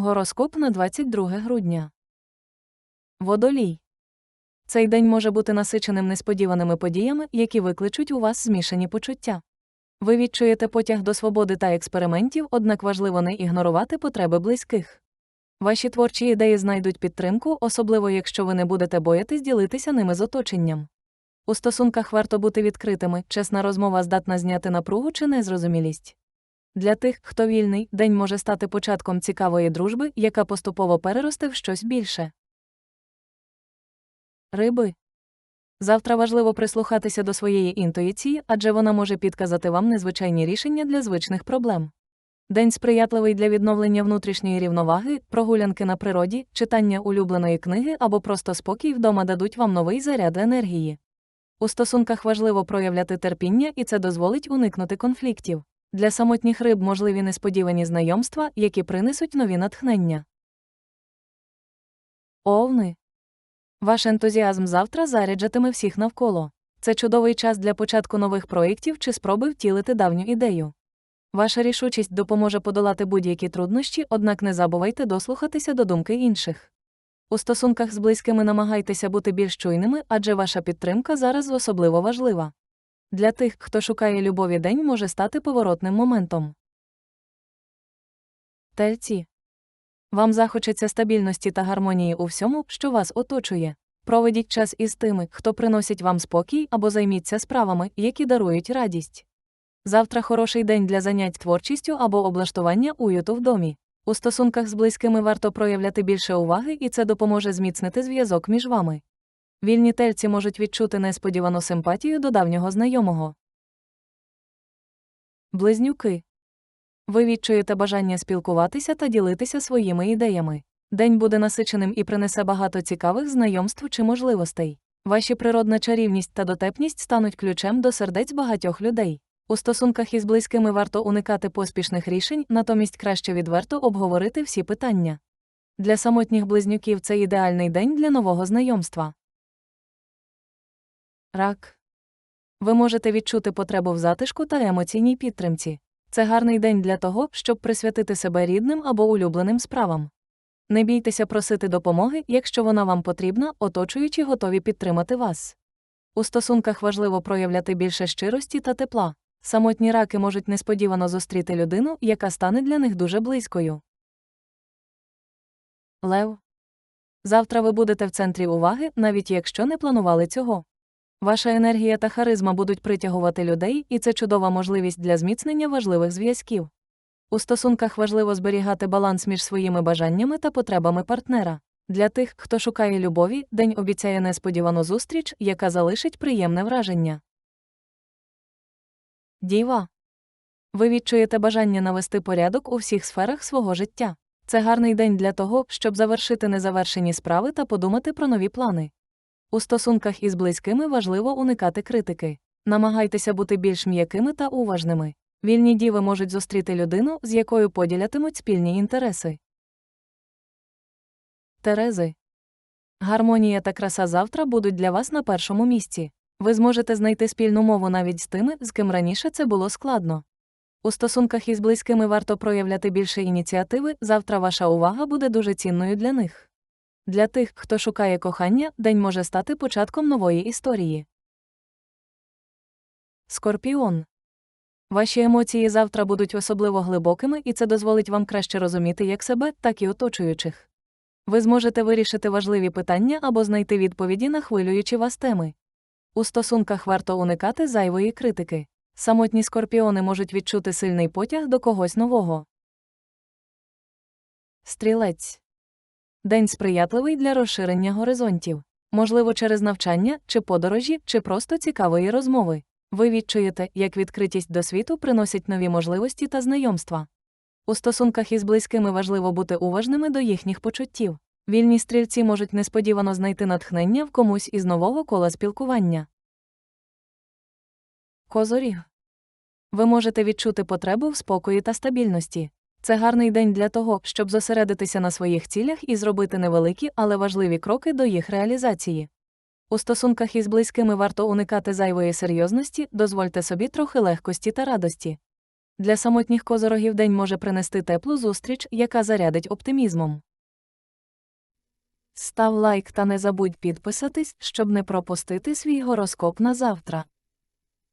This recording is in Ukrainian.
Гороскоп на 22 грудня. Водолій. Цей день може бути насиченим несподіваними подіями, які викличуть у вас змішані почуття. Ви відчуєте потяг до свободи та експериментів, однак важливо не ігнорувати потреби близьких. Ваші творчі ідеї знайдуть підтримку, особливо якщо ви не будете боятись ділитися ними з оточенням. У стосунках варто бути відкритими, чесна розмова здатна зняти напругу чи незрозумілість. Для тих, хто вільний, день може стати початком цікавої дружби, яка поступово переросте в щось більше. Риби. Завтра важливо прислухатися до своєї інтуїції, адже вона може підказати вам незвичайні рішення для звичних проблем. День сприятливий для відновлення внутрішньої рівноваги, прогулянки на природі, читання улюбленої книги або просто спокій вдома дадуть вам новий заряд енергії. У стосунках важливо проявляти терпіння, і це дозволить уникнути конфліктів. Для самотніх риб можливі несподівані знайомства, які принесуть нові натхнення. Овни. Ваш ентузіазм завтра заряджатиме всіх навколо. Це чудовий час для початку нових проєктів чи спроби втілити давню ідею. Ваша рішучість допоможе подолати будь-які труднощі, однак не забувайте дослухатися до думки інших. У стосунках з близькими намагайтеся бути більш чуйними, адже ваша підтримка зараз особливо важлива. Для тих, хто шукає любові день може стати поворотним моментом. Тельці. Вам захочеться стабільності та гармонії у всьому, що вас оточує. Проведіть час із тими, хто приносить вам спокій або займіться справами, які дарують радість. Завтра хороший день для занять творчістю або облаштування уюту в домі. У стосунках з близькими варто проявляти більше уваги, і це допоможе зміцнити зв'язок між вами. Вільні тельці можуть відчути несподівану симпатію до давнього знайомого. Близнюки. Ви відчуєте бажання спілкуватися та ділитися своїми ідеями. День буде насиченим і принесе багато цікавих знайомств чи можливостей. Ваші природна чарівність та дотепність стануть ключем до сердець багатьох людей. У стосунках із близькими варто уникати поспішних рішень, натомість краще відверто обговорити всі питання. Для самотніх близнюків це ідеальний день для нового знайомства. Рак. Ви можете відчути потребу в затишку та емоційній підтримці. Це гарний день для того, щоб присвятити себе рідним або улюбленим справам. Не бійтеся просити допомоги, якщо вона вам потрібна, оточуючи готові підтримати вас. У стосунках важливо проявляти більше щирості та тепла. Самотні раки можуть несподівано зустріти людину, яка стане для них дуже близькою. Лев. Завтра ви будете в центрі уваги, навіть якщо не планували цього. Ваша енергія та харизма будуть притягувати людей, і це чудова можливість для зміцнення важливих зв'язків. У стосунках важливо зберігати баланс між своїми бажаннями та потребами партнера. Для тих, хто шукає любові, день обіцяє несподівану зустріч, яка залишить приємне враження. Діва. Ви відчуєте бажання навести порядок у всіх сферах свого життя. Це гарний день для того, щоб завершити незавершені справи та подумати про нові плани. У стосунках із близькими важливо уникати критики. Намагайтеся бути більш м'якими та уважними. Вільні діви можуть зустріти людину, з якою поділятимуть спільні інтереси. Терези. Гармонія та краса завтра будуть для вас на першому місці. Ви зможете знайти спільну мову навіть з тими, з ким раніше це було складно. У стосунках із близькими варто проявляти більше ініціативи, завтра ваша увага буде дуже цінною для них. Для тих, хто шукає кохання, день може стати початком нової історії. Скорпіон. Ваші емоції завтра будуть особливо глибокими, і це дозволить вам краще розуміти як себе, так і оточуючих. Ви зможете вирішити важливі питання або знайти відповіді на хвилюючі вас теми. У стосунках варто уникати зайвої критики. Самотні скорпіони можуть відчути сильний потяг до когось нового. Стрілець. День сприятливий для розширення горизонтів. Можливо, через навчання, чи подорожі, чи просто цікавої розмови. Ви відчуєте, як відкритість до світу приносить нові можливості та знайомства. У стосунках із близькими важливо бути уважними до їхніх почуттів. Вільні стрільці можуть несподівано знайти натхнення в комусь із нового кола спілкування. Козоріг. Ви можете відчути потребу в спокої та стабільності. Це гарний день для того, щоб зосередитися на своїх цілях і зробити невеликі, але важливі кроки до їх реалізації. У стосунках із близькими варто уникати зайвої серйозності, дозвольте собі трохи легкості та радості. Для самотніх козорогів день може принести теплу зустріч, яка зарядить оптимізмом. Став лайк та не забудь підписатись, щоб не пропустити свій гороскоп на завтра.